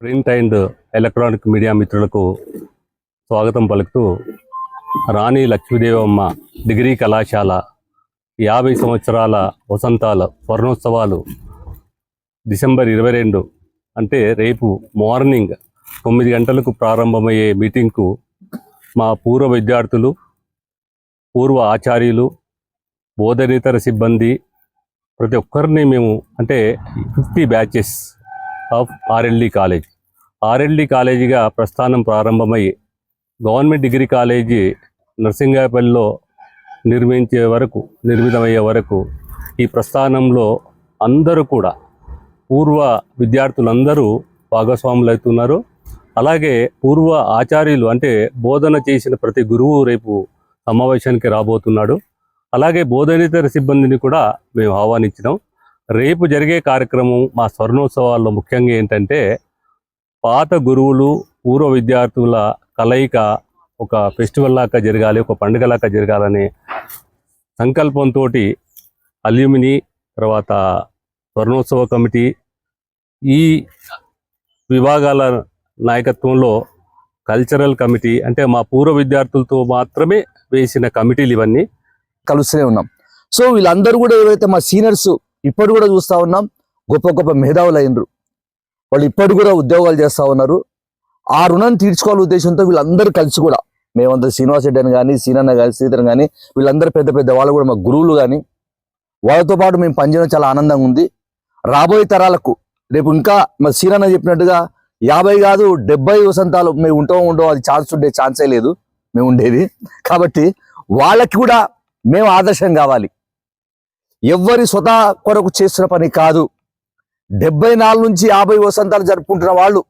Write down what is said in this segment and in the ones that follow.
Print and electronic media మిత్రులకు స్వాగతం పలుకుతూ రాణి లక్ష్మీదేవమ్మ డిగ్రీ కళాశాల యాభై సంవత్సరాల వసంతాల స్వర్ణోత్సవాలు డిసెంబర్ ఇరవై రెండు అంటే రేపు మార్నింగ్ తొమ్మిది గంటలకు ప్రారంభమయ్యే మీటింగ్కు మా పూర్వ విద్యార్థులు పూర్వ ఆచార్యులు బోధనేతర సిబ్బంది ప్రతి ఒక్కరిని మేము అంటే fifty batches of RLD college. RLD కాలేజీగా ప్రస్థానం ప్రారంభమై గవర్నమెంట్ డిగ్రీ కాలేజీ నర్సింగాపల్లిలో నిర్మించే వరకు నిర్మితమయ్యే వరకు ఈ ప్రస్థానంలో అందరూ కూడా పూర్వ విద్యార్థులందరూ భాగస్వాములు అవుతున్నారు అలాగే పూర్వ ఆచార్యులు అంటే బోధన చేసిన ప్రతి గురువు రేపు సమావేశానికి రాబోతున్నాడు. అలాగే బోధనేతర సిబ్బందిని కూడా మేము ఆహ్వానించినాం. రేపు జరిగే కార్యక్రమం మా స్వర్ణోత్సవాల్లో ముఖ్యంగా ఏంటంటే పాత గురువులు పూర్వ విద్యార్థుల కలయిక ఒక ఫెస్టివల్ లాగా జరగాలి ఒక పండుగ లాగా జరగాలనే సంకల్పంతో అల్యూమిని తర్వాత స్వర్ణోత్సవ కమిటీ ఈ విభాగాల నాయకత్వంలో కల్చరల్ కమిటీ అంటే మా పూర్వ విద్యార్థులతో మాత్రమే వేసిన కమిటీలు ఇవన్నీ. కలుస్తూనే ఉన్నాం. సో వీళ్ళందరూ కూడా ఎవరైతే మా సీనియర్స్ ఇప్పుడు కూడా చూస్తా ఉన్నాం గొప్ప గొప్ప మేధావులు అయినరు వాళ్ళు ఇప్పటికి కూడా ఉద్యోగాలు చేస్తూ ఉన్నారు. ఆ రుణం తీర్చుకోవాలి ఉద్దేశంతో వీళ్ళందరూ కలిసి కూడా మేమంతా శ్రీనివాస్ రెడ్డి అని కానీ సీనన్న కానీ శ్రీధర్ కానీ వీళ్ళందరూ పెద్ద పెద్ద వాళ్ళు కూడా మా గురువులు కానీ వాళ్ళతో పాటు మేము పనిచేయడం చాలా ఆనందంగా ఉంది. రాబోయే తరాలకు రేపు ఇంకా మా సీనన్న చెప్పినట్టుగా యాభై కాదు డెబ్బై వసంతాలు మేము ఉంటాం ఉండవు అది ఛాన్స్ ఉండే ఛాన్సే లేదు. మేము ఉండేది. కాబట్టి వాళ్ళకి కూడా మేము ఆదర్శం కావాలి. ఎవ్వరి స్వతహా కొరకు చేస్తున్న పని కాదు. డెబ్బై నాలుగు నుంచి యాభై వసంతాలు జరుపుకుంటున్న వాళ్ళు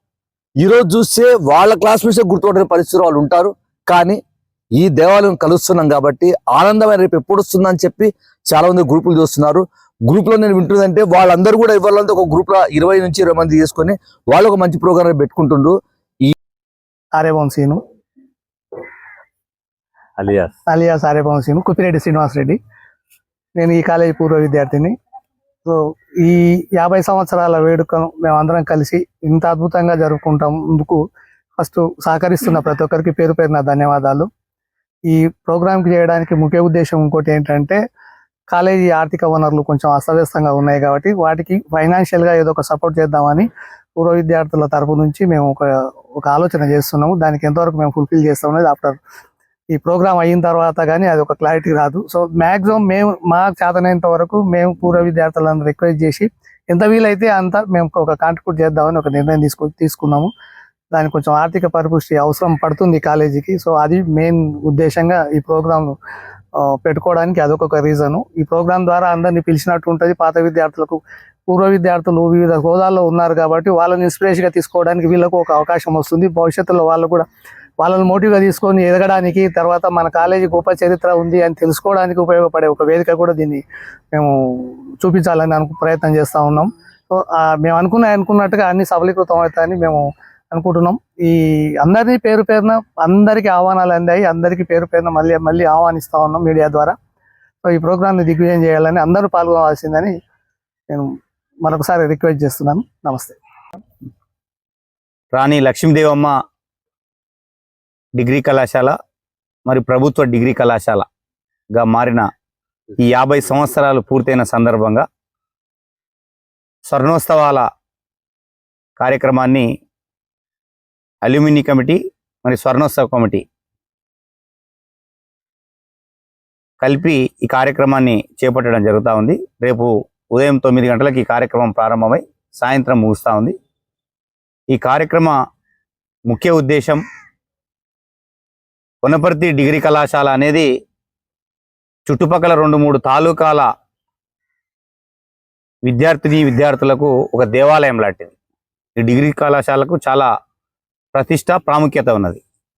ఈరోజు చూస్తే వాళ్ళ క్లాస్మేట్స్ గుర్తుపట్టిన పరిస్థితులు వాళ్ళు ఉంటారు. కానీ ఈ దేవాలయం కలుస్తున్నాం కాబట్టి ఆనందమైన రేపు ఎప్పుడు వస్తుందని చెప్పి చాలా మంది గ్రూపులు చూస్తున్నారు. గ్రూప్లో నేను వింటుందంటే వాళ్ళందరూ కూడా ఇవ్వాలంటే ఒక గ్రూప్లో ఇరవై నుంచి ఇరవై మంది చేసుకొని వాళ్ళు ఒక మంచి ప్రోగ్రామ్ పెట్టుకుంటుండ్రు. ఆర్యభవన్ సీను. అలియాస్. అలియాస్ ఆర్యభవన్ సీను. కుప్పిరెడ్డి శ్రీనివాస్ రెడ్డి నేను ఈ కాలేజీ పూర్వ విద్యార్థిని. ఈ యాభై సంవత్సరాల వేడుకను మేము అందరం కలిసి ఇంత అద్భుతంగా జరుపుకుంటాందుకు ఫస్ట్ సహకరిస్తున్న ప్రతి ఒక్కరికి పేరు పేరున ధన్యవాదాలు. ఈ ప్రోగ్రామ్కి చేయడానికి ముఖ్య ఉద్దేశం ఇంకోటి ఏంటంటే కాలేజీ ఆర్థిక వనరులు కొంచెం అస్తవ్యస్తంగా ఉన్నాయి కాబట్టి వాటికి ఫైనాన్షియల్గా ఏదో ఒక సపోర్ట్ చేద్దామని పూర్వ విద్యార్థుల తరపు నుంచి మేము ఒక ఒక ఆలోచన చేస్తున్నాము. దానికి ఎంతవరకు మేము ఫుల్ఫిల్ చేస్తాం అనేది ఆఫ్టర్ ఈ ప్రోగ్రామ్ అయిన తర్వాత కానీ అది ఒక క్లారిటీ రాదు. సో మ్యాక్సిమం మేము మా చేతనైనంత వరకు మేము పూర్వ విద్యార్థులను రిక్వెస్ట్ చేసి ఎంత వీలైతే అంత మేము ఒక కాంట్రిబ్యూట్ చేద్దామని ఒక నిర్ణయం తీసుకు తీసుకున్నాము. దానికి కొంచెం ఆర్థిక పరిపుష్టి అవసరం పడుతుంది కాలేజీకి. సో అది మెయిన్ ఉద్దేశంగా ఈ ప్రోగ్రామ్ పెట్టుకోవడానికి అదొక రీజను ఈ ప్రోగ్రాం ద్వారా అందరినీ పిలిచినట్టు ఉంటుంది. పాత విద్యార్థులకు పూర్వ విద్యార్థులు వివిధ హోదాల్లో ఉన్నారు కాబట్టి వాళ్ళని ఇన్స్పిరేషన్గా తీసుకోవడానికి వీళ్ళకు ఒక అవకాశం వస్తుంది. భవిష్యత్తులో వాళ్ళు కూడా వాళ్ళని మోటివ్గా తీసుకొని ఎదగడానికి తర్వాత మన కాలేజీ గొప్ప చరిత్ర ఉంది అని తెలుసుకోవడానికి ఉపయోగపడే ఒక వేదిక కూడా దీన్ని మేము చూపించాలని అనుకు ప్రయత్నం చేస్తూ ఉన్నాం. సో మేము అనుకున్న అనుకున్నట్టుగా అన్ని సఫలీకృతం అవుతాయని మేము అనుకుంటున్నాం. ఈ అందరినీ పేరు పేరున అందరికీ ఆహ్వానాలు అందాయి అందరికీ పేరు పేరున మళ్ళీ మళ్ళీ ఆహ్వానిస్తూ ఉన్నాం మీడియా ద్వారా. సో ఈ ప్రోగ్రామ్ని దిగ్విజయం చేయాలని అందరూ పాల్గొనవలసిందని నేను మరొకసారి రిక్వెస్ట్ చేస్తున్నాను. నమస్తే. రాణి లక్ష్మీదేవమ్మ డిగ్రీ కళాశాల మరి ప్రభుత్వ డిగ్రీ కళాశాలగా మారిన ఈ యాభై సంవత్సరాలు పూర్తయిన సందర్భంగా స్వర్ణోత్సవాల కార్యక్రమాన్ని అల్యూమిని కమిటీ మరి స్వర్ణోత్సవ కమిటీ కలిపి ఈ కార్యక్రమాన్ని చేపట్టడం జరుగుతూ ఉంది. రేపు ఉదయం తొమ్మిది గంటలకు ఈ కార్యక్రమం ప్రారంభమై సాయంత్రం ముగుస్తూ ఉంది. ఈ కార్యక్రమ ముఖ్య ఉద్దేశం కొనపర్తి డిగ్రీ కళాశాల అనేది చుట్టుపక్కల రెండు మూడు తాలూకాల విద్యార్థిని విద్యార్థులకు ఒక దేవాలయం లాంటిది. ఈ డిగ్రీ కళాశాలకు చాలా ప్రతిష్ట ప్రాముఖ్యత ఉన్నది.